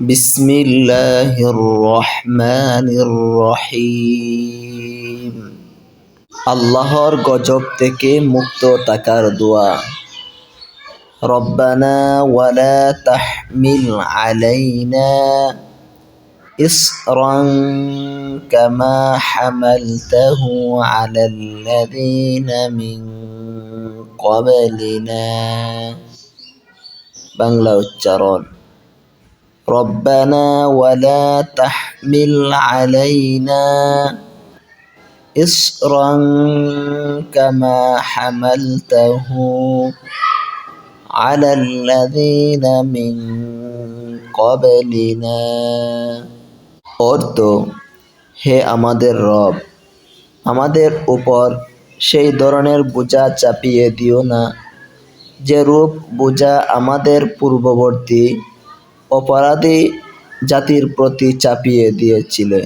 بسم الله الرحمن الرحيم আল্লাহর গজব থেকে মুক্ত থাকার দোয়া ربنا ولا تحمل علينا إصرا كما حملته على الذين من قبلنا বাংলা উচ্চারণ ربنا ولا تحمل علينا إصرا كما حملته على الذين من قبلنا অর্থ হে আমাদের রব আমাদের উপর সেই ধরনের বোঝা চাপিয়ে দিও না যে রূপ বোঝা আমাদের পূর্ববর্তী অপরাধী জাতির প্রতি চাপিয়ে দিয়েছিলে।